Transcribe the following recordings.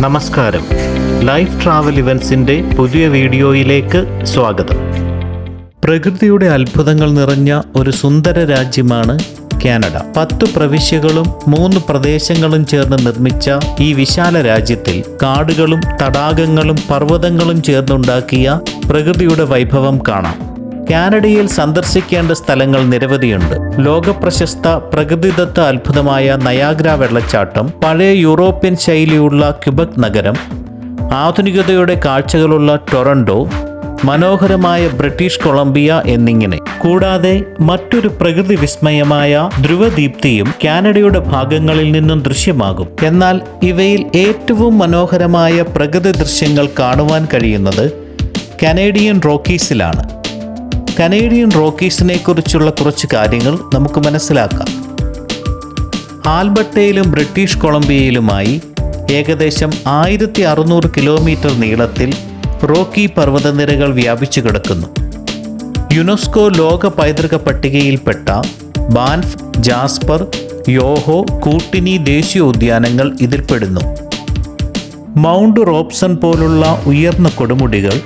നമസ്കാരം. Life travel ഇവൻസിന്റെ പുതിയ വീഡിയോയിലേക്ക് സ്വാഗതം. പ്രകൃതിയുടെ അത്ഭുതങ്ങൾ നിറഞ്ഞ ഒരു സുന്ദര രാജ്യമാണ് കാനഡ. പത്ത് പ്രവിശ്യകളും മൂന്ന് പ്രദേശങ്ങളും ചേർന്ന് നിർമ്മിച്ച ഈ വിശാല രാജ്യത്തിൽ കാടുകളും തടാകങ്ങളും പർവതങ്ങളും ചേർന്നുണ്ടാക്കിയ പ്രകൃതിയുടെ വൈഭവം കാണാം. കാനഡയിൽ സന്ദർശിക്കേണ്ട സ്ഥലങ്ങൾ നിരവധിയുണ്ട്. ലോകപ്രശസ്ത പ്രകൃതിദത്ത അത്ഭുതമായ നയാഗ്ര വെള്ളച്ചാട്ടം പഴയ യൂറോപ്യൻ ശൈലിയുള്ള ക്യുബക് നഗരം ആധുനികതയുടെ കാഴ്ചകളുള്ള ടൊറന്റോ മനോഹരമായ ബ്രിട്ടീഷ് കൊളംബിയ എന്നിങ്ങനെ. കൂടാതെ മറ്റൊരു പ്രകൃതി വിസ്മയമായ ധ്രുവദീപ്തിയും കാനഡയുടെ ഭാഗങ്ങളിൽ നിന്നും ദൃശ്യമാകും. എന്നാൽ ഇവയിൽ ഏറ്റവും മനോഹരമായ പ്രകൃതി ദൃശ്യങ്ങൾ കാണുവാൻ കഴിയുന്നത് കനേഡിയൻ റോക്കീസിലാണ്. കനേഡിയൻ റോക്കീസിനെ കുറിച്ചുള്ള കുറച്ച് കാര്യങ്ങൾ നമുക്ക് മനസ്സിലാക്കാം. ആൽബർട്ടയിലും ബ്രിട്ടീഷ് കൊളംബിയയിലുമായി ഏകദേശം ആയിരത്തി അറുന്നൂറ് കിലോമീറ്റർ നീളത്തിൽ റോക്കി പർവതനിരകൾ വ്യാപിച്ചു കിടക്കുന്നു. യുനെസ്കോ ലോക പൈതൃക പട്ടികയിൽപ്പെട്ട ബാൻഫ് ജാസ്പർ യോഹോ കൂട്ടിനി ദേശീയോദ്യാനങ്ങൾ ഇതിൽപ്പെടുന്നു. മൗണ്ട് റോപ്സൺ പോലുള്ള ഉയർന്ന കൊടുമുടികൾ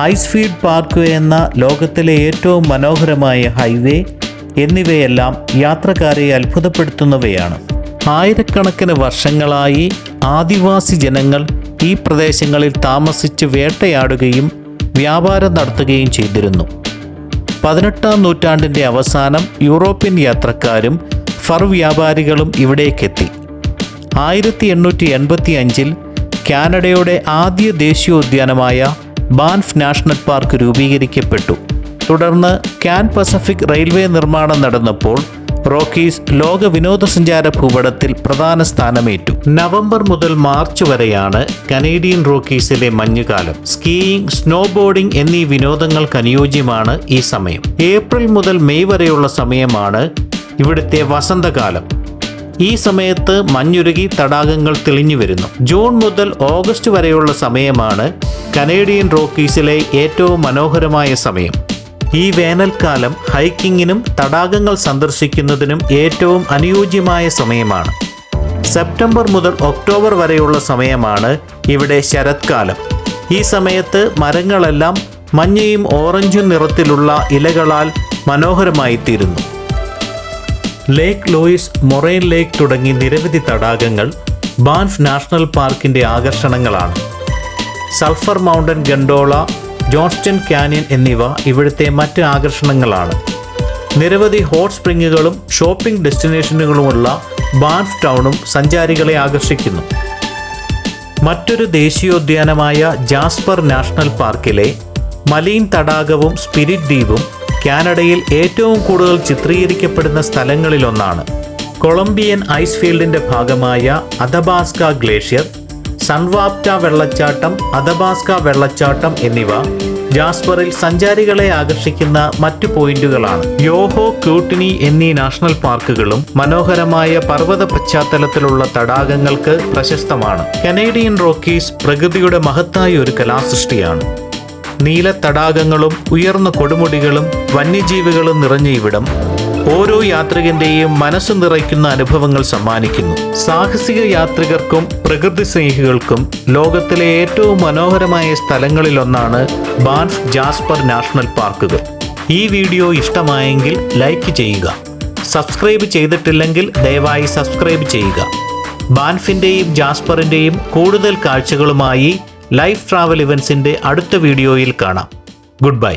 ഐസ്ഫീൽഡ് പാർക്ക് എന്ന ലോകത്തിലെ ഏറ്റവും മനോഹരമായ ഹൈവേ എന്നിവയെല്ലാം യാത്രക്കാരെ അത്ഭുതപ്പെടുത്തുന്നവയാണ്. ആയിരക്കണക്കിന് വർഷങ്ങളായി ആദിവാസി ജനങ്ങൾ ഈ പ്രദേശങ്ങളിൽ താമസിച്ച് വേട്ടയാടുകയും വ്യാപാരം നടത്തുകയും ചെയ്തിരുന്നു. പതിനെട്ടാം നൂറ്റാണ്ടിന്റെ അവസാനം യൂറോപ്യൻ യാത്രക്കാരും ഫർ വ്യാപാരികളും ഇവിടേക്കെത്തി. ആയിരത്തി എണ്ണൂറ്റി എൺപത്തി അഞ്ചിൽ കാനഡയുടെ ആദ്യ ദേശീയോദ്യാനമായ ബാൻഫ് നാഷണൽ പാർക്ക് രൂപീകരിക്കപ്പെട്ടു. തുടർന്ന് കാൻ പസഫിക് റെയിൽവേ നിർമ്മാണം നടന്നപ്പോൾ റോക്കീസ് ലോക വിനോദസഞ്ചാര ഭൂപടത്തിൽ പ്രധാന സ്ഥാനമേറ്റു. നവംബർ മുതൽ മാർച്ച് വരെയാണ് കനേഡിയൻ റോക്കീസിലെ മഞ്ഞുകാലം. സ്കീയിങ് സ്നോബോർഡിംഗ് എന്നീ വിനോദങ്ങൾക്ക് അനുയോജ്യമാണ് ഈ സമയം. ഏപ്രിൽ മുതൽ മെയ് വരെയുള്ള സമയമാണ് ഇവിടുത്തെ വസന്തകാലം. ഈ സമയത്ത് മഞ്ഞുരുകി തടാകങ്ങൾ തെളിഞ്ഞു വരുന്നു. ജൂൺ മുതൽ ഓഗസ്റ്റ് വരെയുള്ള സമയമാണ് കനേഡിയൻ റോക്കീസിലെ ഏറ്റവും മനോഹരമായ സമയം. ഈ വേനൽക്കാലം ഹൈക്കിങ്ങിനും തടാകങ്ങൾ സന്ദർശിക്കുന്നതിനും ഏറ്റവും അനുയോജ്യമായ സമയമാണ്. സെപ്റ്റംബർ മുതൽ ഒക്ടോബർ വരെയുള്ള സമയമാണ് ഇവിടെ ശരത്കാലം. ഈ സമയത്ത് മരങ്ങളെല്ലാം മഞ്ഞയും ഓറഞ്ചും നിറത്തിലുള്ള ഇലകളാൽ മനോഹരമായിത്തീരുന്നു. ലേക്ക് ലോയിസ് മൊറൈൻ ലേക്ക് തുടങ്ങി നിരവധി തടാകങ്ങൾ ബാൻഫ് നാഷണൽ പാർക്കിന്റെ ആകർഷണങ്ങളാണ്. Sulphur mountain gondola Johnston canyon എന്നിവ ഇവിടുത്തെ മറ്റ് ആകർഷണങ്ങളാണ്. നിരവധി ഹോട്ട് സ്പ്രിങ്ങുകളും ഷോപ്പിംഗ് ഡെസ്റ്റിനേഷനുകളുമുള്ള ബാൻഫ് ടൗണും സഞ്ചാരികളെ ആകർഷിക്കുന്നു. മറ്റൊരു ദേശീയോദ്യാനമായ ജാസ്പർ നാഷണൽ പാർക്കിലെ മലീൻ തടാകവും സ്പിരിറ്റ് ദ്വീപും കാനഡയിൽ ഏറ്റവും കൂടുതൽ ചിത്രീകരിക്കപ്പെടുന്ന സ്ഥലങ്ങളിലൊന്നാണ്. കൊളംബിയൻ ഐസ് ഫീൽഡിന്റെ ഭാഗമായ അദബാസ്ക ഗ്ലേഷ്യർ സൺവാപ്റ്റ വെള്ളച്ചാട്ടം അദബാസ്ക വെള്ളച്ചാട്ടം എന്നിവ ജാസ്പറിൽ സഞ്ചാരികളെ ആകർഷിക്കുന്ന മറ്റു പോയിന്റുകളാണ്. യോഹോ ക്യൂട്ടിനി എന്നീ നാഷണൽ പാർക്കുകളും മനോഹരമായ പർവത പശ്ചാത്തലത്തിലുള്ള തടാകങ്ങൾക്ക് പ്രശസ്തമാണ്. കനേഡിയൻ റോക്കീസ് പ്രകൃതിയുടെ മഹത്തായ ഒരു കലാസൃഷ്ടിയാണ്. നീല തടാകങ്ങളും ഉയർന്ന കൊടുമുടികളും വന്യജീവികളും നിറഞ്ഞ ഇവിടം. ഓരോ യാത്രികന്റെയും മനസ്സ് നിറയ്ക്കുന്ന അനുഭവങ്ങൾ സമ്മാനിക്കുന്നു. സാഹസിക യാത്രികർക്കും പ്രകൃതി സ്നേഹികൾക്കും ലോകത്തിലെ ഏറ്റവും മനോഹരമായ സ്ഥലങ്ങളിലൊന്നാണ് ബാൻഫ് ജാസ്പർ നാഷണൽ പാർക്കുകൾ. ഈ വീഡിയോ ഇഷ്ടമായെങ്കിൽ ലൈക്ക് ചെയ്യുക. സബ്സ്ക്രൈബ് ചെയ്തിട്ടില്ലെങ്കിൽ ദയവായി സബ്സ്ക്രൈബ് ചെയ്യുക. ബാൻഫിന്റെയും ജാസ്പറിന്റെയും കൂടുതൽ കാഴ്ചകളുമായി ലൈഫ് ട്രാവൽ ഇവൻസിന്റെ അടുത്ത വീഡിയോയിൽ കാണാം. Good bye.